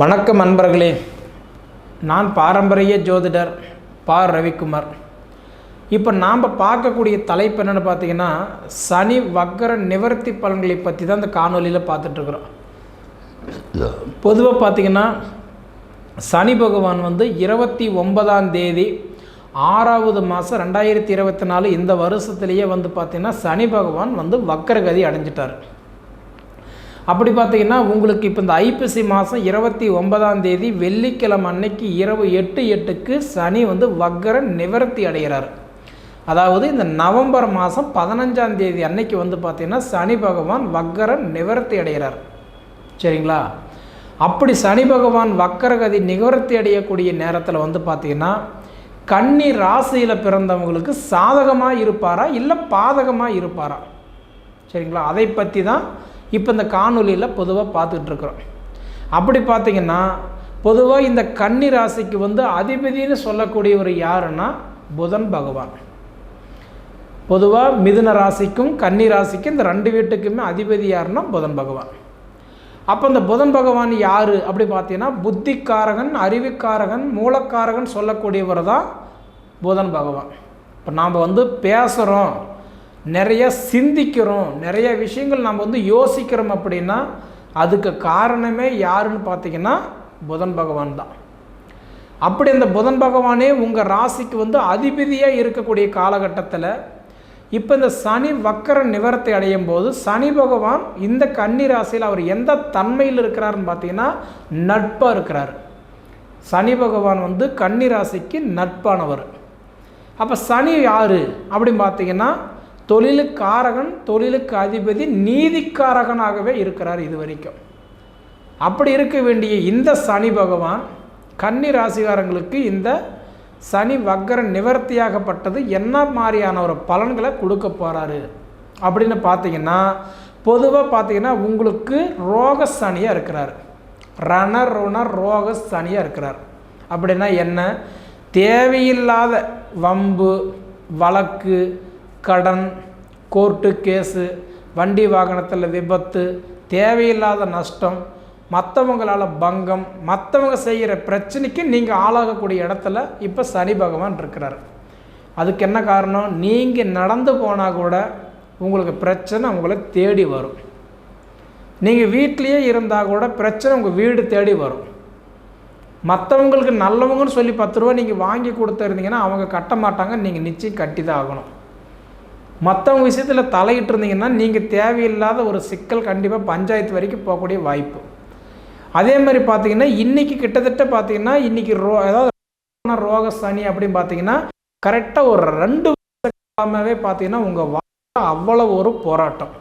வணக்கம் அன்பர்களே நான் பாரம்பரிய ஜோதிடர் பா. ரவிக்குமார். இப்போ நாம் பார்க்கக்கூடிய தலைப்பு என்னென்னு பார்த்தீங்கன்னா சனி வக்கர நிவர்த்தி பலன்களை பற்றி தான் இந்த காணொலியில் பார்த்துட்ருக்குறோம் பொதுவாக பார்த்தீங்கன்னா சனி பகவான் வந்து இருபத்தி ஒன்பதாம் தேதி ஆறாவது மாதம் ரெண்டாயிரத்தி இருபத்தி நாலு இந்த வருஷத்துலேயே வந்து பார்த்திங்கன்னா சனி பகவான் வந்து வக்கரகதி அடைஞ்சிட்டார். அப்படி பார்த்தீங்கன்னா உங்களுக்கு இப்போ இந்த ஐப்பசி மாதம் இருபத்தி ஒன்பதாம் தேதி வெள்ளிக்கிழமை அன்னைக்கு இரவு எட்டு எட்டுக்கு சனி வந்து வக்கர நிவர்த்தி அடைகிறார். அதாவது இந்த நவம்பர் மாதம் பதினஞ்சாம் தேதி அன்னைக்கு வந்து பார்த்திங்கன்னா சனி பகவான் வக்கர நிவர்த்தி அடைகிறார். சரிங்களா? அப்படி சனி பகவான் வக்கரகதி நிவர்த்தி அடையக்கூடிய நேரத்தில் வந்து பார்த்திங்கன்னா கன்னி ராசியில் பிறந்தவங்களுக்கு சாதகமாக இருப்பாரா இல்லை பாதகமாக இருப்பாரா? சரிங்களா? அதை பற்றி தான் இப்போ இந்த காணொலியில் பொதுவாக பார்த்துக்கிட்டு இருக்கிறோம் அப்படி பார்த்தீங்கன்னா பொதுவாக இந்த கன்னி ராசிக்கு வந்து அதிபதினு சொல்லக்கூடியவர் யாருன்னா புதன் பகவான். பொதுவாக மிதுன ராசிக்கும் கன்னி ராசிக்கும் இந்த ரெண்டு வீட்டுக்குமே அதிபதி யாருன்னா புதன் பகவான். அப்போ இந்த புதன் பகவான் யார் அப்படி பார்த்தீங்கன்னா புத்திக்காரகன் அறிவுக்காரகன் மூலக்காரகன் சொல்லக்கூடியவர் தான் புதன் பகவான். இப்போ நாம் வந்து பேசுகிறோம் நிறைய சிந்திக்கிறோம் நிறைய விஷயங்கள் நம்ம வந்து யோசிக்கிறோம் அப்படின்னா அதுக்கு காரணமே யாருன்னு பார்த்தீங்கன்னா புதன் பகவான் தான். அப்படி அந்த புதன் பகவானே உங்கள் ராசிக்கு வந்து அதிபதியாக இருக்கக்கூடிய காலகட்டத்தில் இப்போ இந்த சனி வக்கர நிவர்த்தி அடையும் போது சனி பகவான் இந்த கன்னி ராசியில் அவர் எந்த தன்மையில் இருக்கிறாருன்னு பார்த்தீங்கன்னா நட்பாக இருக்கிறார். சனி பகவான் வந்து கன்னி ராசிக்கு நட்பானவர். அப்போ சனி யார் அப்படின்னு பார்த்தீங்கன்னா தொழிலுக்காரகன் தொழிலுக்கு அதிபதி நீதிக்காரகனாகவே இருக்கிறார் இது வரைக்கும் அப்படி இருக்க வேண்டிய இந்த சனி பகவான் கன்னி ராசிகாரங்களுக்கு இந்த சனி வக்கர நிவர்த்தியாகப்பட்டது என்ன மாதிரியான ஒரு பலன்களை கொடுக்க போகிறாரு அப்படின்னு பார்த்தீங்கன்னா பொதுவாக பார்த்தீங்கன்னா உங்களுக்கு ரோக சனியாக இருக்கிறார். ரண ருண ரோக சனியாக இருக்கிறார். அப்படின்னா என்ன? தேவையில்லாத வம்பு வழக்கு கடன் கோர்ட்டு கேஸு வண்டி வாகனத்தில் விபத்து தேவையில்லாத நஷ்டம் மற்றவங்களால் பங்கம் மற்றவங்க செய்கிற பிரச்சனைக்கு நீங்கள் ஆளாகக்கூடிய இடத்துல இப்போ சனி பகவான் இருக்கிறார். அதுக்கு என்ன காரணம்? நீங்கள் நடந்து போனால் கூட உங்களுக்கு பிரச்சனை உங்களை தேடி வரும். நீங்கள் வீட்லேயே இருந்தால் கூட பிரச்சனை உங்கள் வீடு தேடி வரும். மற்றவங்களுக்கு நல்லவங்கன்னு சொல்லி பத்து ரூபா நீங்கள் வாங்கி கொடுத்துருந்தீங்கன்னா அவங்க கட்ட மாட்டாங்க நீங்கள் நிச்சயம் கட்டி தான் ஆகணும். மற்றவங்க விஷயத்தில் தலையிட்டு இருந்தீங்கன்னா நீங்கள் தேவையில்லாத ஒரு சிக்கல் கண்டிப்பாக பஞ்சாயத்து வரைக்கும் போகக்கூடிய வாய்ப்பு. அதே மாதிரி பார்த்தீங்கன்னா இன்றைக்கி கிட்டத்தட்ட பார்த்தீங்கன்னா இன்றைக்கி ரோ ஏதாவது ரோக சனி அப்படின்னு பார்த்தீங்கன்னா கரெக்டாக ஒரு ரெண்டு வருஷமாகவே பார்த்தீங்கன்னா உங்கள் வாழ்க்கை அவ்வளோ ஒரு போராட்டம்.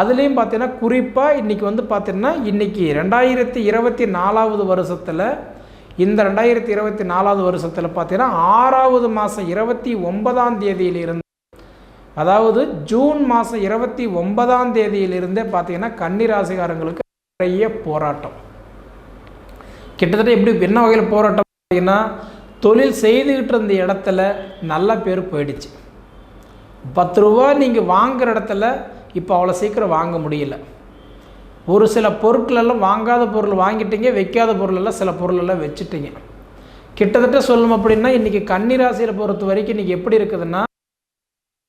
அதுலேயும் பார்த்தீங்கன்னா குறிப்பாக இன்றைக்கி வந்து பார்த்தீங்கன்னா இன்றைக்கி ரெண்டாயிரத்தி இருபத்தி நாலாவது வருஷத்தில் இந்த ரெண்டாயிரத்தி இருபத்தி நாலாவது வருஷத்தில் பார்த்தீங்கன்னா ஆறாவது மாதம் இருபத்தி ஒன்பதாம் தேதியிலிருந்து அதாவது ஜூன் மாதம் இருபத்தி ஒன்பதாம் தேதியிலிருந்தே பார்த்தீங்கன்னா கன்னிராசிகாரங்களுக்கு நிறைய போராட்டம். கிட்டத்தட்ட எப்படி என்ன வகையில் போராட்டம் பார்த்தீங்கன்னா தொழில் செய்துக்கிட்டு இருந்த இடத்துல நல்ல பேர் போயிடுச்சு. பத்து ரூபா நீங்கள் வாங்குகிற இடத்துல இப்போ அவ்வளோ சீக்கிரம் வாங்க முடியல. ஒரு சில பொருட்களெல்லாம் வாங்காத பொருள் வாங்கிட்டீங்க வைக்காத பொருளெல்லாம் சில பொருளெல்லாம் வச்சுட்டீங்க. கிட்டத்தட்ட சொல்லணும் அப்படின்னா இன்றைக்கி கன்னிராசியில் பொறுத்த வரைக்கும் இன்றைக்கி எப்படி இருக்குதுன்னா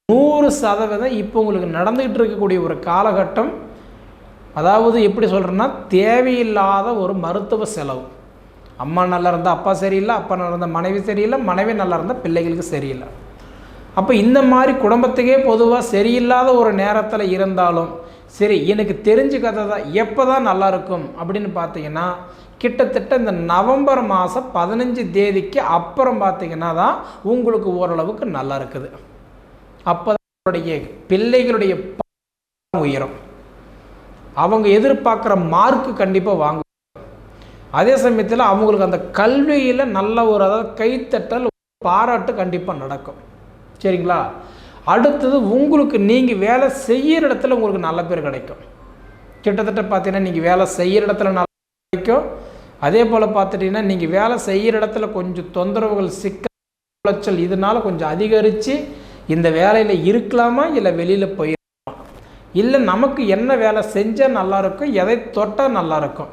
நூறு சதவீதம் இப்போ உங்களுக்கு நடந்துக்கிட்டு இருக்கக்கூடிய ஒரு காலகட்டம் அதாவது எப்படி சொல்கிறேன்னா தேவையில்லாத ஒரு மருத்துவ செலவு. அம்மா நல்லா இருந்தால் அப்பா சரியில்லை அப்பா நல்லா இருந்தால் மனைவி சரியில்லை மனைவி நல்லா இருந்தால் பிள்ளைகளுக்கு சரியில்லை. அப்போ இந்த மாதிரி குடும்பத்துக்கே பொதுவாக சரியில்லாத ஒரு நேரத்தில் இருந்தாலும் சரி எனக்கு தெரிஞ்ச கதை தான் எப்போ தான் நல்லா இருக்கும் அப்படின்னு பார்த்தீங்கன்னா கிட்டத்தட்ட இந்த நவம்பர் மாதம் பதினஞ்சு தேதிக்கு அப்புறம் பார்த்தீங்கன்னா தான் உங்களுக்கு ஓரளவுக்கு நல்லா இருக்குது. அப்போ அவங்களுடைய பிள்ளைகளுடைய உயரும். அவங்க எதிர்பார்க்குற மார்க்கு கண்டிப்பாக வாங்க அதே சமயத்தில் அவங்களுக்கு அந்த கல்வியில் நல்ல ஒரு அதாவது கைத்தட்டல் பாராட்டு கண்டிப்பாக நடக்கும். சரிங்களா? அடுத்தது உங்களுக்கு நீங்கள் வேலை செய்கிற இடத்துல உங்களுக்கு நல்ல பேர் கிடைக்கும். கிட்டத்தட்ட பார்த்தீங்கன்னா நீங்கள் வேலை செய்கிற இடத்துல நல்ல கிடைக்கும். அதே போல் பார்த்துட்டிங்கன்னா நீங்கள் வேலை செய்கிற இடத்துல கொஞ்சம் தொந்தரவுகள் சிக்கல் உளைச்சல் இதனால் கொஞ்சம் அதிகரித்து இந்த வேலையில் இருக்கலாமா இல்லை வெளியில் போயிடலாமா இல்லை நமக்கு என்ன வேலை செஞ்சால் நல்லாயிருக்கும் எதை தொட்டால் நல்லாயிருக்கும்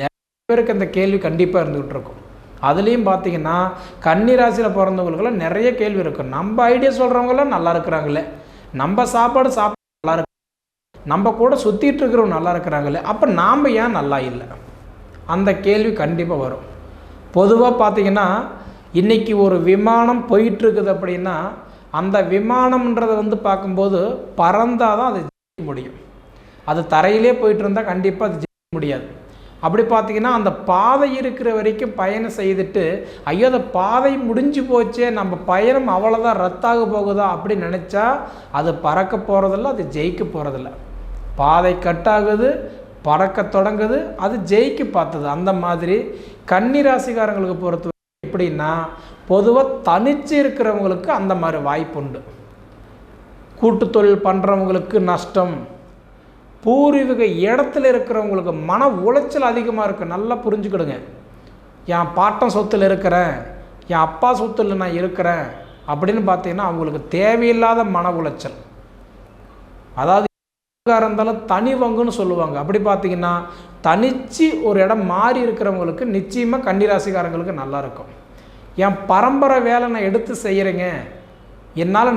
நிறைய பேருக்கு அந்த கேள்வி கண்டிப்பாக இருந்துகிட்டு இருக்கும். அதுலேயும் பார்த்தீங்கன்னா கன்னிராசியில் பிறந்தவங்களுக்குலாம் நிறைய கேள்வி இருக்கும். நம்ம ஐடியா சொல்கிறவங்களாம் நல்லா இருக்கிறாங்களே நம்ம சாப்பாடு சாப்பிட நல்லா இருக்கு. நம்ம கூட சுற்றிட்டு இருக்கிறவங்க நல்லா இருக்கிறாங்களே அப்போ நாம் ஏன் நல்லா இல்லை? அந்த கேள்வி கண்டிப்பாக வரும். பொதுவாக பார்த்தீங்கன்னா இன்றைக்கி ஒரு விமானம் போயிட்டுருக்குது அப்படின்னா அந்த விமானம்ன்றதை வந்து பார்க்கும்போது பறந்தால் தான் அது ஜெயிக்க முடியும். அது தரையிலே போயிட்டு இருந்தால் கண்டிப்பாக அது ஜெயிக்க முடியாது. அப்படி பார்த்தீங்கன்னா அந்த பாதை இருக்கிற வரைக்கும் பயணம் செய்துட்டு ஐயோ அந்த பாதை முடிஞ்சு போச்சே நம்ம பயணம் அவ்வளோதான் ரத்தாக போகுதா அப்படின்னு நினச்சா அது பறக்க போகிறதில்ல அது ஜெயிக்க போகிறதில்ல பாதை கட்டாகுது பறக்க தொடங்குது அது ஜெயிக்க பார்த்தது. அந்த மாதிரி கன்னிராசிக்காரங்களுக்கு பொறுத்த எப்படின்னா பொதுவாக தனிச்சு இருக்கிறவங்களுக்கு அந்த மாதிரி வாய்ப்பு உண்டு கூட்டு தொழில் பண்ணுறவங்களுக்கு நஷ்டம். பூர்வீக இடத்துல இருக்கிறவங்களுக்கு மன உளைச்சல் அதிகமாக இருக்குது நல்லா புரிஞ்சுக்கிடுங்க. என் பாட்டம் சொத்தில் இருக்கிறேன். என் அப்பா சொத்தில் நான் இருக்கிறேன். அப்படின்னு பார்த்தீங்கன்னா அவங்களுக்கு தேவையில்லாத மன உளைச்சல். அதாவது இருந்தாலும் தனி வங்குன்னு சொல்லுவாங்க. அப்படி பார்த்தீங்கன்னா தனிச்சு ஒரு இடம் மாறி இருக்கிறவங்களுக்கு நிச்சயமாக கன்னிராசிக்காரங்களுக்கு நல்லாயிருக்கும் இருக்கும். என் பரம்பரை வேலை நான் எடுத்து செய்கிறேங்க என்னால்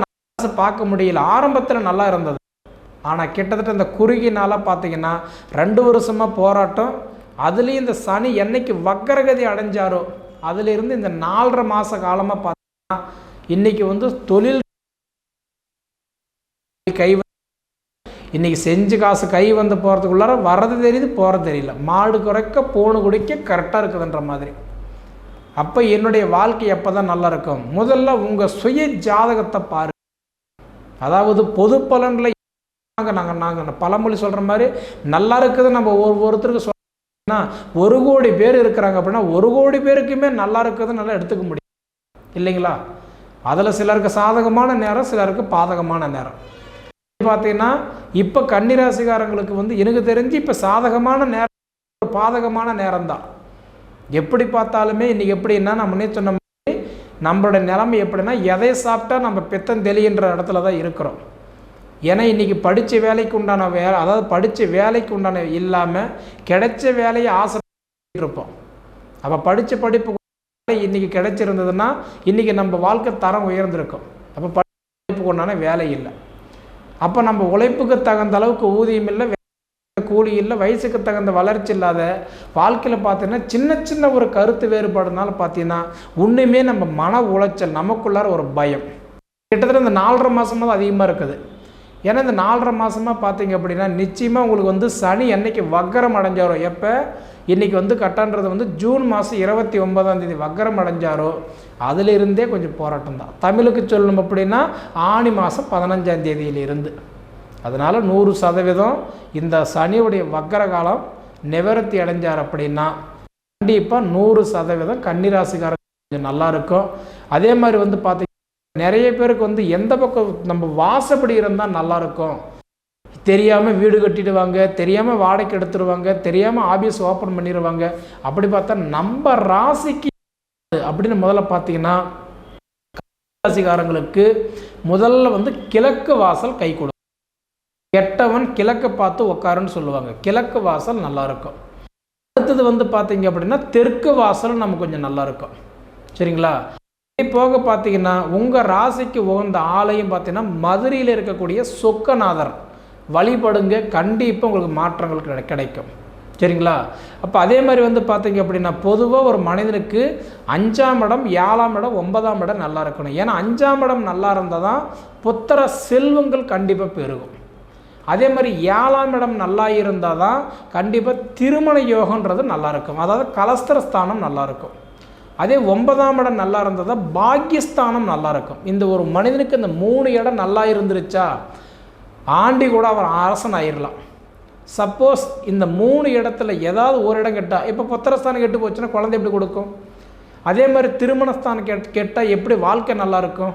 பார்க்க முடியல. ஆரம்பத்தில் நல்லா இருந்தது. ஆனால் கிட்டத்தட்ட இந்த குறுகினால பார்த்தீங்கன்னா ரெண்டு வருஷமாக போராட்டம். அதுலேயும் இந்த சனி என்னைக்கு வக்கரகதி அடைஞ்சாரோ அதிலிருந்து இந்த நாலரை மாத காலமாக பார்த்தீங்கன்னா இன்றைக்கி வந்து தொழில் கை இன்றைக்கி செஞ்சு காசு கை வந்து போகிறதுக்குள்ளார வர்றது தெரியுது போகிறது தெரியல. மாடு குறைக்க போணு குடிக்க கரெக்டாக இருக்குதுன்ற மாதிரி. அப்போ என்னுடைய வாழ்க்கை எப்போ தான் நல்லா இருக்கும்? முதல்ல உங்கள் சுய ஜாதகத்தை பாரு. அதாவது பொது பலனில் நாங்கள் நாங்கள் நாங்கள் பழமொழி சொல்கிற மாதிரி நல்லா இருக்குது நம்ம ஒவ்வொருத்தருக்கு சொன்னா ஒரு கோடி பேர் இருக்கிறாங்க அப்படின்னா ஒரு கோடி பேருக்குமே நல்லா இருக்குதுன்னு நல்லா எடுத்துக்க முடியும். இல்லைங்களா? அதில் சிலருக்கு சாதகமான நேரம் சிலருக்கு பாதகமான நேரம். பார்த்தீங்கன்னா இப்போ கன்னிராசிகாரங்களுக்கு வந்து எனக்கு தெரிஞ்சு இப்போ சாதகமான நேரம் பாதகமான நேரம் தான் எப்படி பார்த்தாலுமே இன்றைக்கி எப்படின்னா நான் முன்னே சொன்ன மாதிரி நம்மளோட நிலைமை எப்படின்னா எதை சாப்பிட்டா நம்ம பித்தம் தெளிகின்ற இடத்துல தான் இருக்கிறோம். ஏன்னா இன்றைக்கி படித்த வேலைக்கு உண்டான வே அதாவது படித்த வேலைக்கு உண்டான இல்லாமல் கிடைச்ச வேலையை ஆசை இருப்போம். அப்போ படித்த படிப்பு இன்றைக்கி கிடைச்சிருந்ததுன்னா இன்றைக்கி நம்ம வாழ்க்கை தரம் உயர்ந்திருக்கும். அப்போ படிப்புக்கு உண்டான வேலை இல்லை. அப்போ நம்ம உழைப்புக்கு தகுந்த அளவுக்கு ஊதியம் இல்லை கூலி இல்லை வயசுக்கு தகுந்த வளர்ச்சி இல்லாத வாழ்க்கையில் பார்த்தீங்கன்னா சின்ன சின்ன ஒரு கருத்து வேறுபாடுனால பார்த்தீங்கன்னா ஒன்றுமே நம்ம மன உளைச்சல் நமக்குள்ளார ஒரு பயம். கிட்டத்தட்ட இந்த நாலரை மாதமாக தான் அதிகமாக இருக்குது. ஏன்னா இந்த நாலரை மாதமாக பார்த்தீங்க அப்படின்னா நிச்சயமாக உங்களுக்கு வந்து சனி என்றைக்கு வக்கரம் அடைஞ்சாரோ? எப்போ? இன்றைக்கி வந்து கட்டான்றது வந்து ஜூன் மாதம் இருபத்தி ஒன்பதாம் தேதி வக்கரம் அடைஞ்சாரோ? அதிலிருந்தே கொஞ்சம் போராட்டம் தான். தமிழுக்கு சொல்லணும் அப்படின்னா ஆணி மாதம் பதினஞ்சாம் தேதியிலிருந்து. அதனால் நூறு சதவீதம் இந்த சனியுடைய வக்கர காலம் நிவர்த்தி அடைஞ்சார் அப்படின்னா கண்டிப்பாக நூறு சதவீதம் கன்னிராசிக்காரங்க கொஞ்சம் நல்லா இருக்கும். அதே மாதிரி வந்து பார்த்தீங்கன்னா நிறைய பேருக்கு வந்து எந்த பக்கம் நம்ம வாசப்படி இருந்தால் நல்லாயிருக்கும் தெரியாமல் வீடு கட்டிடுவாங்க தெரியாமல் வாடகை எடுத்துருவாங்க தெரியாமல் ஆஃபீஸ் ஓப்பன் பண்ணிடுவாங்க அப்படி பார்த்தா நம்ம ராசிக்கு அப்படின்னு முதல்ல பார்த்தீங்கன்னா ராசிக்காரங்களுக்கு முதல்ல வந்து கிழக்கு வாசல் கை கொடுக்கும். கெட்டவன் கிழக்கு பார்த்து உட்காருன்னு சொல்லுவாங்க. கிழக்கு வாசல் நல்லாயிருக்கும் அடுத்தது வந்து பார்த்தீங்க அப்படின்னா தெற்கு வாசல் நம்ம கொஞ்சம் நல்லா இருக்கும் சரிங்களா போக பார்த்தீங்கன்னா உங்கள் ராசிக்கு உகந்த ஆலயம் பார்த்தீங்கன்னா மதுரையில் இருக்கக்கூடிய சொக்கநாதர். வழிபடுங்க. கண்டிப்பாக உங்களுக்கு மாற்றங்கள் கிடை கிடைக்கும். சரிங்களா? அப்போ அதே மாதிரி வந்து பார்த்தீங்க அப்படின்னா பொதுவாக ஒரு மனிதனுக்கு அஞ்சாம் இடம் ஏழாம் இடம் ஒன்பதாம் இடம் நல்லா இருக்கணும். ஏன்னா அஞ்சாம் இடம் நல்லா இருந்தால் தான் புத்திர செல்வங்கள் கண்டிப்பாக பெருகும். அதே மாதிரி ஏழாம் இடம் நல்லா இருந்தால் தான் கண்டிப்பாக திருமண யோகன்றது நல்லா இருக்கும். அதாவது கலஸ்திரஸ்தானம் நல்லா இருக்கும். அதே ஒன்பதாம் இடம் நல்லா இருந்தால் தான் பாக்கியஸ்தானம் நல்லா இருக்கும். இந்த ஒரு மனிதனுக்கு இந்த மூணு இடம் நல்லா இருந்துருச்சா? ஆண்டி கூட அவர் அரசன் ஆயிடலாம் சப்போஸ் இந்த மூணு இடத்துல ஏதாவது ஒரு இடம் கெட்டால் இப்போ புத்திரஸ்தானம் கெட்டு போச்சுன்னா குழந்தை எப்படி கொடுக்கும்? அதே மாதிரி திருமணஸ்தானம் கெட் கெட்டால் எப்படி வாழ்க்கை நல்லாயிருக்கும்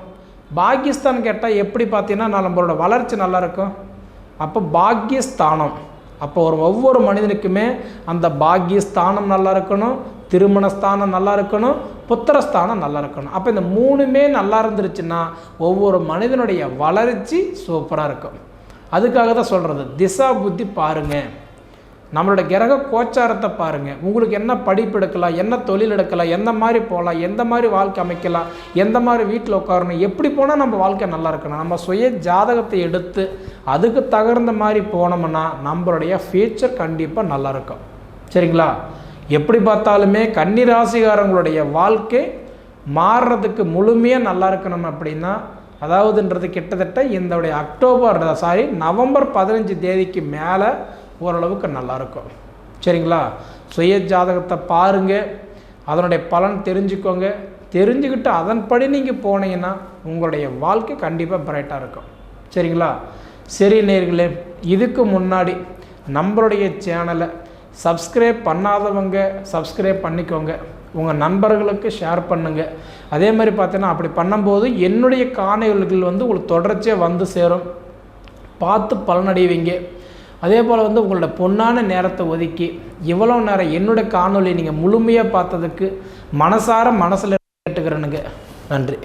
பாகிஸ்தான் கேட்டால் எப்படி பார்த்தீங்கன்னா நம்மளோட வளர்ச்சி நல்லாயிருக்கும் அப்போ பாக்கியஸ்தானம் அப்போ ஒரு ஒவ்வொரு மனிதனுக்குமே அந்த பாக்கியஸ்தானம் நல்லா இருக்கணும் திருமணஸ்தானம் நல்லா இருக்கணும் புத்திரஸ்தானம் நல்லா இருக்கணும். அப்போ இந்த மூணுமே நல்லா இருந்துருச்சுன்னா ஒவ்வொரு மனிதனுடைய வளர்ச்சி சூப்பராக இருக்கும். அதுக்காக தான் சொல்கிறது திசா புத்தி பாருங்கள் நம்மளோட கிரக கோச்சாரத்தை பாருங்கள் உங்களுக்கு என்ன படிப்பு எடுக்கலாம் என்ன தொழில் எடுக்கலாம் எந்த மாதிரி போகலாம் எந்த மாதிரி வாழ்க்கை அமைக்கலாம் எந்த மாதிரி வீட்டில் உட்காரணும் எப்படி போனால் நம்ம வாழ்க்கை நல்லா இருக்கணும். நம்ம சுய ஜாதகத்தை எடுத்து அதுக்கு தகுந்த மாதிரி போனோம்னா நம்மளுடைய ஃபியூச்சர் கண்டிப்பாக நல்லா இருக்கும். சரிங்களா? எப்படி பார்த்தாலுமே கன்னி ராசிகாரங்களுடைய வாழ்க்கை மாறுறதுக்கு முழுமையாக நல்லா இருக்கணும் அப்படின்னா அதாவதுன்றது கிட்டத்தட்ட இந்த அக்டோபர் சாரி நவம்பர் பதினஞ்சு தேதிக்கு மேலே ஓரளவுக்கு நல்லாயிருக்கும் சரிங்களா? சுய ஜாதகத்தை பாருங்கள் அதனுடைய பலன் தெரிஞ்சுக்கோங்க. தெரிஞ்சுக்கிட்டு அதன்படி நீங்கள் போனீங்கன்னா உங்களுடைய வாழ்க்கை கண்டிப்பாக பிரைட்டாக இருக்கும். சரிங்களா? சரி நேர்களே இதுக்கு முன்னாடி நம்மளுடைய சேனலை சப்ஸ்கிரைப் பண்ணாதவங்க சப்ஸ்கிரைப் பண்ணிக்கோங்க. உங்கள் நண்பர்களுக்கு ஷேர் பண்ணுங்கள் அதே மாதிரி பார்த்தீங்கன்னா அப்படி பண்ணும்போது என்னுடைய காணொலிகள் வந்து உங்களுக்கு தொடர்ச்சியாக வந்து சேரும். பார்த்து பலனடைவீங்க. அதே போல் வந்து உங்களோட பொன்னான நேரத்தை ஒதுக்கி இவ்வளோ நேரம் என்னோடய காணொலி நீங்கள் முழுமையாக பார்த்ததுக்கு மனசார மனசில் கேட்டுக்கிறேனுங்க. நன்றி.